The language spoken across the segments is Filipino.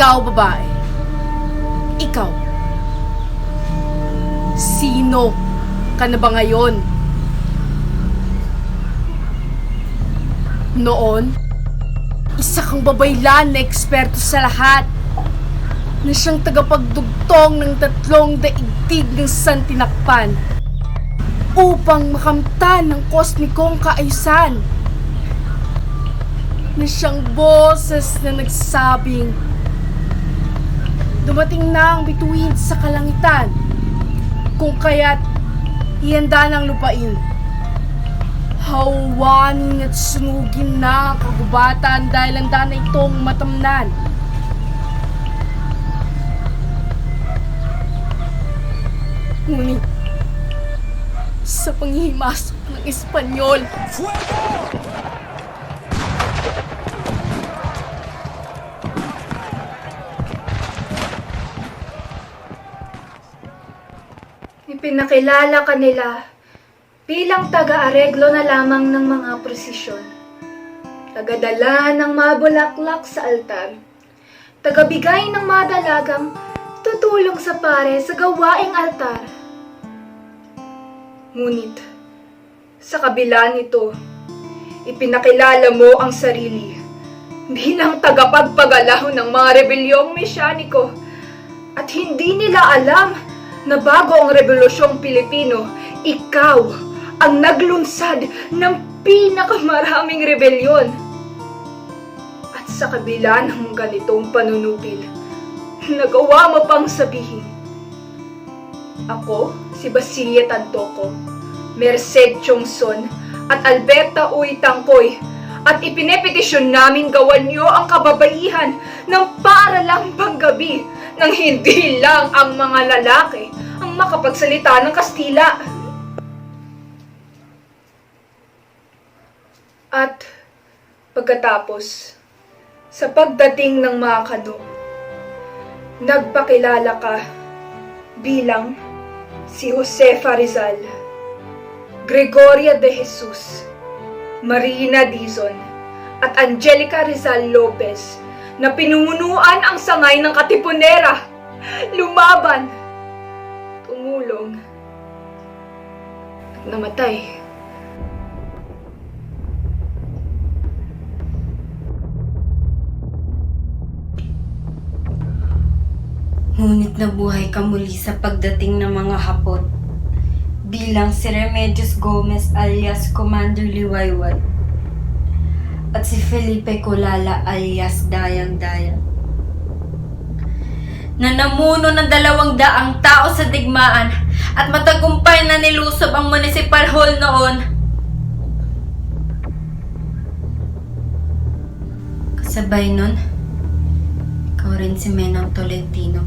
Ikaw, babae. Ikaw. Sino ka na ba ngayon? Noon, isa kang babaylan na eksperto sa lahat na siyang tagapagdugtong ng tatlong daigdig ng santinakpan upang makamtan ng kosmikong kaayusan na siyang boses na nagsabing dumating na ang bituin sa kalangitan. Kung kaya't ihanda ng lupain. Hawanin at sunugin na ang kagubatan dahil handa na itong matamnan. Ngunit sa panghihimasok ng Espanyol Ipinakilala ka nila bilang taga-areglo na lamang ng mga prosesyon. Tagadala ng mabulaklak sa altar. Tagabigay ng madalagang tutulong sa pare sa gawaing altar. Ngunit, sa kabila nito, ipinakilala mo ang sarili bilang tagapagpagalaw ng mga rebelyong mesyaniko at hindi nila alam na bago ang Rebolusyong Pilipino, ikaw ang naglunsad ng pinakamaraming rebelyon. At sa kabila ng ganitong panunupil, nagawa mo pang sabihin, Ako, si Basilia Tantoco, Merced Chongson, at Alberta Uy Tangkoy, at ipinepetisyon namin gawan niyo ang kababaihan ng para lang panggabi nang hindi lang ang mga lalaki ang makapagsalita ng Kastila. At pagkatapos, sa pagdating ng mga kanong, nagpakilala ka bilang si Josefa Rizal, Gregoria de Jesus, Marina Dizon, at Angelica Rizal Lopez na pinumunuan ang sangay ng Katipunera, lumaban, tumulong, at namatay. Ngunit nabuhay ka muli sa pagdating ng mga hapon bilang si Remedios Gomez alias Commander Liwayway at si Felipe Colala alias Dayang Dayang. Na namuno ng dalawang daang tao sa digmaan at matagumpay na nilusob ang municipal hall noon. Kasabay nun, ikaw rin si Menang Tolentino.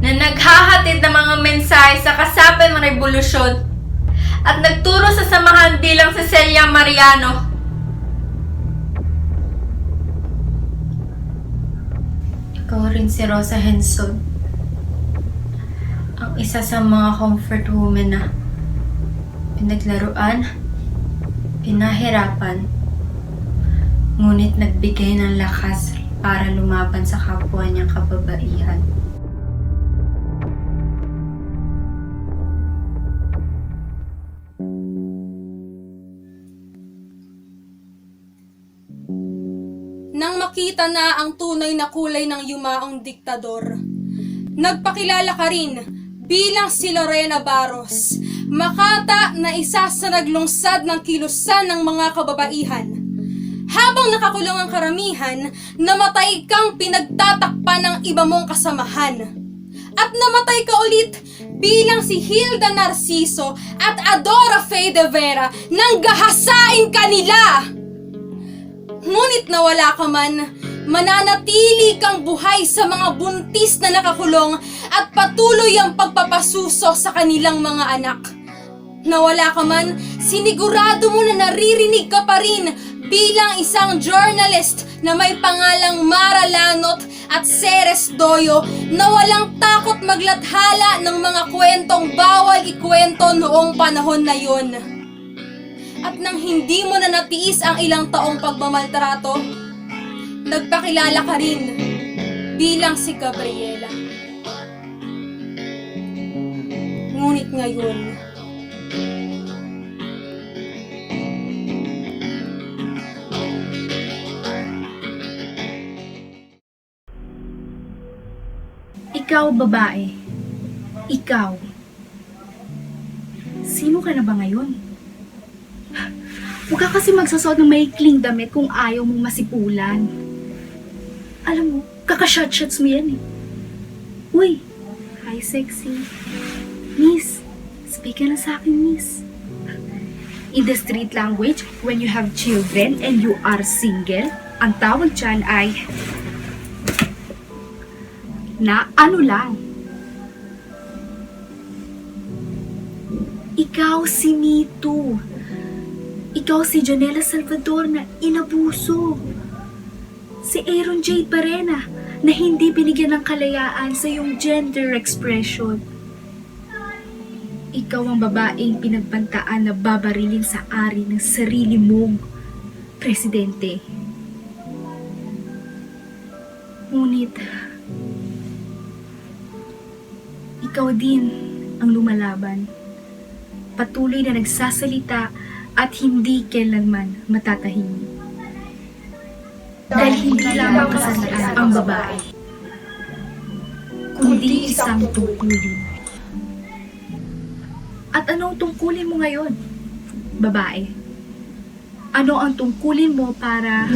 Na naghahatid ng mga mensahe sa kasapi ng revolusyon at nagturo sa samahan bilang si Celia Mariano. Ikaw rin si Rosa Henson. Ang isa sa mga comfort women na pinaglaruan, pinahirapan, ngunit nagbigay ng lakas para lumaban sa kapwa niyang kababaihan. Nang makita na ang tunay na kulay ng yumaong diktador, nagpakilala ka rin bilang si Lorena Barros, makata na isa sa naglungsad ng kilusan ng mga kababaihan. Habang nakakulong ang karamihan, namatay kang pinagtatakpan ng iba mong kasamahan. At namatay ka ulit bilang si Hilda Narciso at Adora Faye de Vera nang gahasain kanila. Ngunit nawala ka man, mananatili kang buhay sa mga buntis na nakakulong at patuloy ang pagpapasuso sa kanilang mga anak. Nawala ka man, sinigurado mo na naririnig ka pa rin bilang isang journalist na may pangalang Mara Lanot at Ceres Doyo na walang takot maglathala ng mga kwentong bawal ikwento noong panahon na yon. At nang hindi mo na natiis ang ilang taong pagmamaltrato, nagpakilala ka rin bilang si Gabriela. Ngunit ngayon, Ikaw, babae. Ikaw. Sino ka na ba ngayon? Huwag ka kasi magsasuot ng maikling damit kung ayaw mong masipulan. Alam mo, kakashot-shots mo yan eh. Uy, hi sexy. Miss, speak ka na sa akin, miss. In the street language, when you have children and you are single, ang tawag dyan ay na ano lang. Ikaw si Mito. Ikaw si Janela Salvador na inabuso. Si Aaron Jade Barena na hindi binigyan ng kalayaan sa iyong gender expression. Ikaw ang babaeng pinagbantaan na babarilin sa ari ng sarili mong presidente. Ngunit, ikaw din ang lumalaban. Patuloy na nagsasalita at hindi kailanman matatahimik. Dahil hindi lamang kasalaan ang babae, kundi isang tungkulin. At anong tungkulin mo ngayon, babae? Ano ang tungkulin mo para...